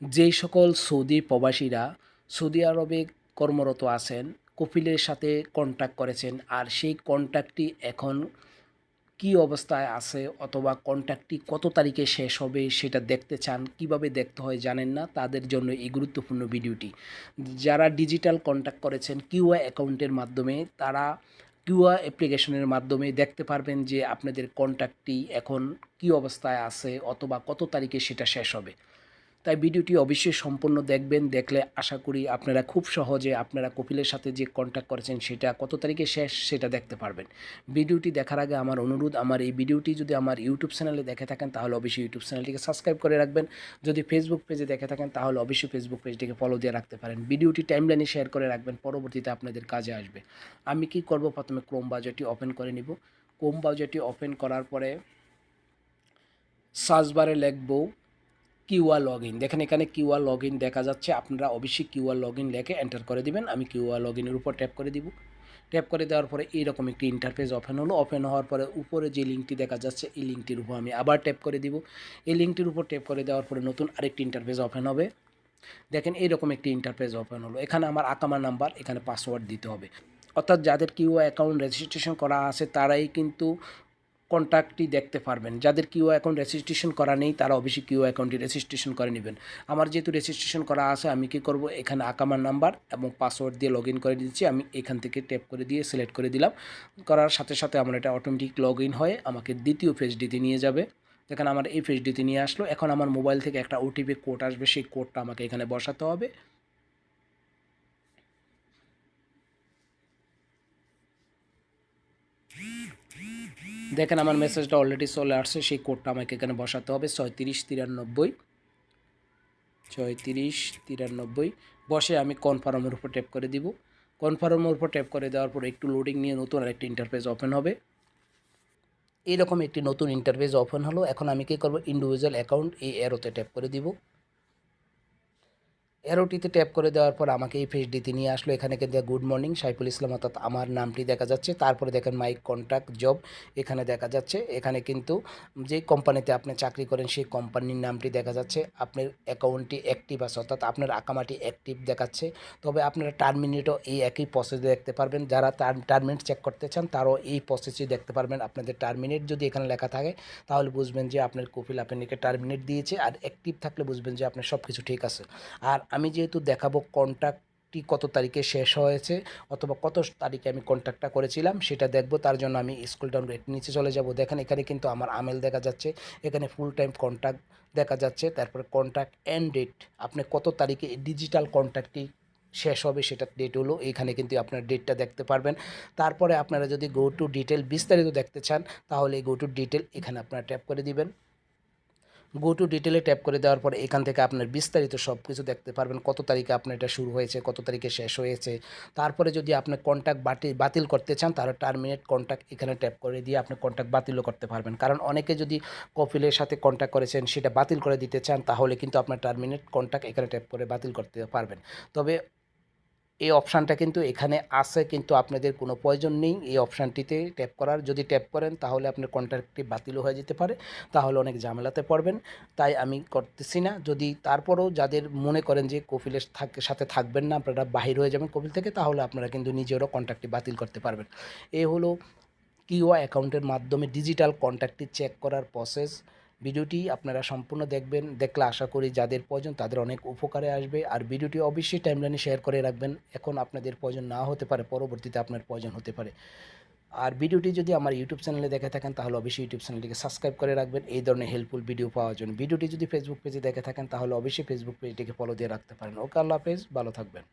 যেই সকল সৌদি প্রবাসীরা সৌদি আরবে কর্মরত আছেন, কপিলের সাথে কন্ট্যাক্ট করেছেন, আর সেই কন্ট্যাক্টটি এখন কী অবস্থায় আছে অথবা কন্ট্যাক্টটি কত তারিখে শেষ হবে সেটা দেখতে চান, কীভাবে দেখতে হয় জানেন না, তাদের জন্য এই গুরুত্বপূর্ণ ভিডিওটি যারা ডিজিটাল কন্ট্যাক্ট করেছেন কিউআ অ্যাকাউন্টের মাধ্যমে, তারা কিউআ অ্যাপ্লিকেশনের মাধ্যমে দেখতে পারবেন যে আপনাদের কন্ট্যাক্টটি এখন কী অবস্থায় আছে অথবা কত তারিখে সেটা শেষ হবে। তাই ভিডিওটি অবশ্যই সম্পূর্ণ দেখবেন, দেখলে আশা করি আপনারা খুব সহজে আপনারা কপিলের সাথে যে কন্ট্যাক্ট করেছেন সেটা কত তারিখে শেষ সেটা দেখতে পারবেন। ভিডিওটি দেখার আগে আমার অনুরোধ, আমার এই ভিডিওটি যদি আমার ইউটিউব চ্যানেলে দেখে থাকেন, তাহলে অবশ্যই ইউটিউব চ্যানেলটিকে সাবস্ক্রাইব করে রাখবেন। যদি ফেসবুক পেজে দেখে থাকেন, তাহলে অবশ্যই ফেসবুক পেজটিকে ফলো দিয়ে রাখতে পারেন। ভিডিওটি টাইমলাইনে শেয়ার করে রাখবেন, পরবর্তীতে আপনাদের কাজে আসবে। আমি কি করব? প্রথমে ক্রোম বাজারটি ওপেন করে নিব। ক্রোম বাজারটি ওপেন করার পরে সার্চ বারে লিখব কিউআর লগ ইন দেখেন এখানে কিউআর লগ ইন দেখা যাচ্ছে। আপনারা অবশ্যই কিউআর লগ ইন লেখে এন্টার করে দিবেন। আমি কিউআর লগ ইনের উপর ট্যাপ করে দিব। ট্যাপ করে দেওয়ার পরে এইরকম একটি ইন্টারফেস ওপেন হলো। ওপেন হওয়ার পরে উপরে যে লিঙ্কটি দেখা যাচ্ছে, এই লিঙ্কটির উপর আমি আবার ট্যাপ করে দিব। এই লিঙ্কটির উপর ট্যাপ করে দেওয়ার পরে নতুন আরেকটি ইন্টারফেস ওপেন হবে। দেখেন এইরকম একটি ইন্টারফেস ওপেন হলো। এখানে আমার আকামা নাম্বার, এখানে পাসওয়ার্ড দিতে হবে। অর্থাৎ যাদের কিউ অ্যাকাউন্ট রেজিস্ট্রেশন করা আছে, তারাই কিন্তু কন্ট্যাক্টটি দেখতে পারবেন। যাদের কিউ অ্যাকাউন্ট রেজিস্ট্রেশন করা নেই, তারা অবশ্যই কিউ অ্যাকাউন্টটি রেজিস্ট্রেশন করে নেবেন। আমার যেহেতু রেজিস্ট্রেশন করা আছে, আমি কি করব? এখানে আকামার নাম্বার এবং পাসওয়ার্ড দিয়ে লগ করে দিচ্ছি। আমি এখান থেকে ট্যাপ করে দিয়ে সিলেক্ট করে দিলাম। করার সাথে সাথে আমার এটা অটোমেটিক লগ ইন হয়ে আমাকে দ্বিতীয় পেজটিতে নিয়ে যাবে। দেখেন আমার এই পেজটিতে নিয়ে আসলো। এখন আমার মোবাইল থেকে একটা ওটিপি কোড আসবে। সেই কোডটা আমাকে এখানে বসাতে হবে। দেখেন আমার মেসেজটা অলরেডি চলে আসছে, সেই কোডটা আমাকে এখানে বসাতে হবে, ছয়ত্রিশ তিরানব্বই। ছয়ত্রিশ তিরানব্বই। বসে আমি কনফার্মের উপর ট্যাপ করে দিব। কনফার্মের উপর ট্যাপ করে দেওয়ার পর একটু লোডিং নিয়ে নতুন আরেকটি ইন্টারফেস ওপেন হবে। এইরকম একটি নতুন ইন্টারফেস ওপেন হলো। এখন আমি কী করব? ইন্ডিভিজুয়াল অ্যাকাউন্ট এই অ্যারোতে ট্যাপ করে দিব। অ্যারোটিতে ট্যাপ করে দেওয়ার পর আমাকে এই পেজটিতে নিয়ে আসলো। এখানে কিন্তু গুড মর্নিং, সাইফুল ইসলাম। অর্থাৎ আমার নামটি দেখা যাচ্ছে। তারপরে দেখেন, মাই কন্ট্যাক্ট জব। এখানে দেখা যাচ্ছে। এখানে কিন্তু যে কোম্পানিতে আপনি চাকরি করেন, সেই কোম্পানির নামটি দেখা যাচ্ছে। আপনার অ্যাকাউন্টটি অ্যাক্টিভ আছে, অর্থাৎ আপনার আকামাটি অ্যাক্টিভ দেখাচ্ছে। তবে আপনারা টার্মিনেটও এই একই প্রসেসে দেখতে পারবেন। যারা টার্মিনেট চেক করতে চান, তারাও এই প্রসেসই দেখতে পারবেন। আপনাদের টার্মিনেট যদি এখানে লেখা থাকে, তাহলে বুঝবেন যে আপনার কপিল আপনাকে টার্মিনেট দিয়েছে। আর অ্যাক্টিভ থাকলে বুঝবেন যে আপনার সব কিছু ঠিক আছে। আর আমি যেহেতু দেখাবো কন্ট্যাক্টটি কত তারিখে শেষ হয়েছে অথবা কত তারিখে আমি কন্ট্যাক্টটা করেছিলাম, সেটা দেখব। তার জন্য আমি স্কুল ডাউন রেট নিচে চলে যাব। দেখেন, এখানে কিন্তু আমার আমেল দেখা যাচ্ছে, এখানে ফুল টাইম কন্ট্যাক্ট দেখা যাচ্ছে। তারপরে কন্ট্যাক্ট এন্ড ডেট আপনি কত তারিখে ডিজিটাল কন্ট্যাক্টটি শেষ হবে সেটা ডেট হলো, এখানে কিন্তু আপনার ডেটটা দেখতে পারবেন। তারপরে আপনারা যদি গো টু ডিটেল বিস্তারিত দেখতে চান, তাহলে গো টু ডিটেল এখানে আপনারা ট্যাপ করে দিবেন। গো টু ডিটেলে ট্যাপ করে দেওয়ার পর এখান থেকে আপনার বিস্তারিত সব কিছু দেখতে পারবেন। কত তারিখে আপনার এটা শুরু হয়েছে, কত তারিখে শেষ হয়েছে। তারপরে যদি আপনি কন্ট্যাক্ট বাতিল বাতিল করতে চান, তাহলে টার্মিনেট কন্ট্যাক্ট এখানে ট্যাপ করে দিয়ে আপনি কন্ট্যাক্ট বাতিলও করতে পারবেন। কারণ অনেকে যদি কপিলের সাথে কন্ট্যাক্ট করেছেন, সেটা বাতিল করে দিতে চান, তাহলে কিন্তু আপনার টার্মিনেট কন্ট্যাক্ট এখানে ট্যাপ করে বাতিল করতে পারবেন। তবে এই অপশানটা কিন্তু এখানে আছে, কিন্তু আপনাদের কোনো প্রয়োজন নেই। এই অপশানটিতে ট্যাপ করার, যদি ট্যাপ করেন তাহলে আপনার কন্ট্রাক্টটি বাতিল হয়ে যেতে পারে, তাহলে অনেক ঝামেলাতে পড়বেন। তাই আমি করতেছি না। যদি তারপরেও যাদের মনে করেন যে কপিলের সাথে থাকবেন না, আপনারা বাহির হয়ে যাবেন কপিল থেকে, তাহলে আপনারা কিন্তু নিজেরও কন্ট্রাক্টটি বাতিল করতে পারবেন। এ হলো কিউআ অ্যাকাউন্টের মাধ্যমে ডিজিটাল কন্ট্যাক্টটি চেক করার প্রসেস ভিডিওটি আপনারা সম্পূর্ণ দেখবেন, দেখলে আশা করি যাদের প্রয়োজন তাদের অনেক উপকারে আসবে। আর ভিডিওটি অবশ্যই টাইমলাইনে শেয়ার করে রাখবেন। এখন আপনাদের প্রয়োজন না হতে পারে, পরবর্তীতে আপনার প্রয়োজন হতে পারে। আর ভিডিওটি যদি আমার ইউটিউব চ্যানেলে দেখে থাকেন, তাহলে অবশ্যই ইউটিউব চ্যানেলটিকে সাবস্ক্রাইব করে রাখবেন। এই ধরনের হেল্পফুল ভিডিও পাওয়ার জন্য। ভিডিওটি যদি ফেসবুক পেজে দেখে থাকেন, তাহলে অবশ্যই ফেসবুক পেজটিকে ফলো দিয়ে রাখতে পারেন। ওকে, আল্লাহ হাফেজ। ভালো থাকবেন।